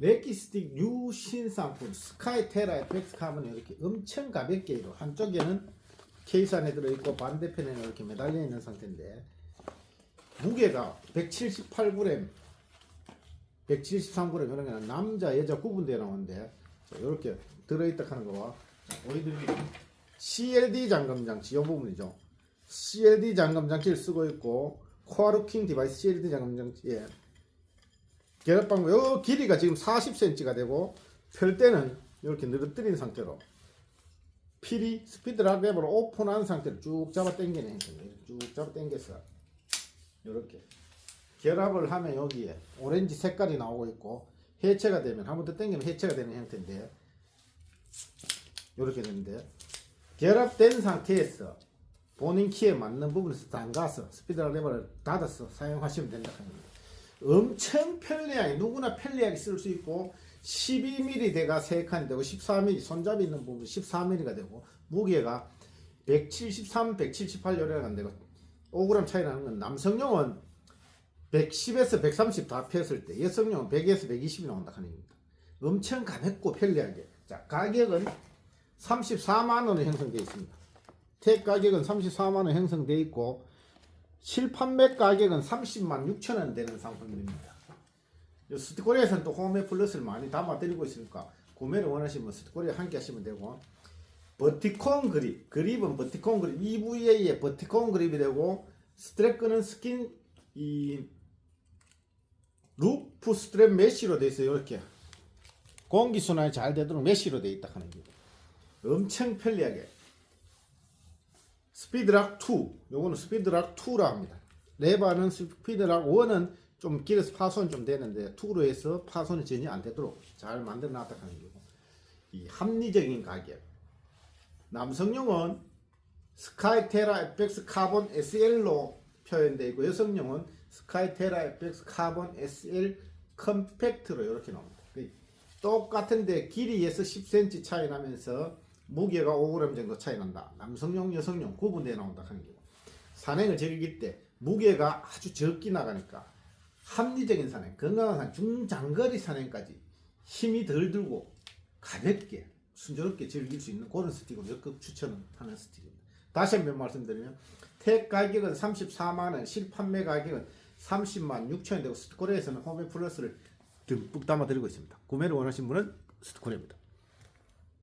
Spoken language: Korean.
레기스틱 뉴 신상품 스카이 테라 FX 카본이 이렇게 엄청 가볍게 이루 한쪽에는 케이스 안에 들어있고 반대편에는 이렇게 매달려 있는 상태인데 무게가 178g 173g 이런 거는 남자 여자 구분되어 나오는데 자, 이렇게 들어있다 하는 거와 자, 보여드릴게요 CLD 잠금 장치 이 부분이죠. CLD 잠금 장치를 쓰고 있고 코아루킹 디바이스 CLD 잠금 장치에 결합방구 요 길이가 지금 40cm가 되고 펼 때는 이렇게 늘어뜨린 상태로 필이 스피드 락랩으로 오픈한 상태로 쭉 잡아 당기는 형태입니다. 쭉 잡아 당겨서 이렇게 결합을 하면 여기에 오렌지 색깔이 나오고 있고 해체가 되면 한 번 더 당기면 해체가 되는 형태인데 이렇게 되는데 결합된 상태에서 본인 키에 맞는 부분에서 담가서 스피드 락랩을 닫아서 사용하시면 된다 합니다. 엄청 편리하게 누구나 편리하게 쓸 수 있고 12mm 대가 3칸이 되고 14mm 손잡이 있는 부분 14mm가 되고 무게가 173, 178 요래가 안 되고 5g 차이 나는 건 남성용은 110에서 130 다 폈을 때 여성용은 100에서 120이 나온다 하는 겁니다. 엄청 가볍고 편리하게. 자, 가격은 34만 원에 형성되어 있습니다. 택 가격은 34만 원 형성되어 있고 실판매 가격은 30만 6천 원 되는 상품입니다. 스티코리아에서는 또 홈에 플러스를 많이 담아드리고 있으니까 구매를 원하시면 스티코리아 함께 하시면 되고 버티콘 그립 그립은 버티콘 그립 EVA의 버티콘 그립이 되고 스트랩 끄는 스킨 이 루프 스트랩 메쉬로 되어 있어요 이렇게 공기 순환이 잘 되도록 메쉬로 되어 있다 하는 게 엄청 편리하게 스피드락 2 요거는 스피드락 2라 합니다. 레바는 스피드락 1은 좀 길에서 파손 좀 되는데 2로 해서 파손이 전혀 안 되도록 잘 만들어 놨다 하는 거고. 이 합리적인 가격. 남성용은 스카이테라 FX 카본 SL로 표현되어 있고 여성용은 스카이테라 FX 카본 SL 컴팩트로 이렇게 나옵니다. 그 똑같은데 길이에서 10cm 차이 나면서 무게가 5g 정도 차이 난다. 남성용, 여성용 구분되어 나온다 하는 거고 산행을 즐길 때 무게가 아주 적게 나가니까 합리적인 산행, 건강한 산행, 중장거리 산행까지 힘이 덜 들고 가볍게 순조롭게 즐길 수 있는 그런 스틱으로 적극 추천하는 스틱입니다. 다시 한 번 말씀드리면 택 가격은 34만원, 실판매 가격은 30만 6천원 되고 스티코리에서는 홈에 플러스를 듬뿍 담아드리고 있습니다. 구매를 원하신 분은 스티코리입니다.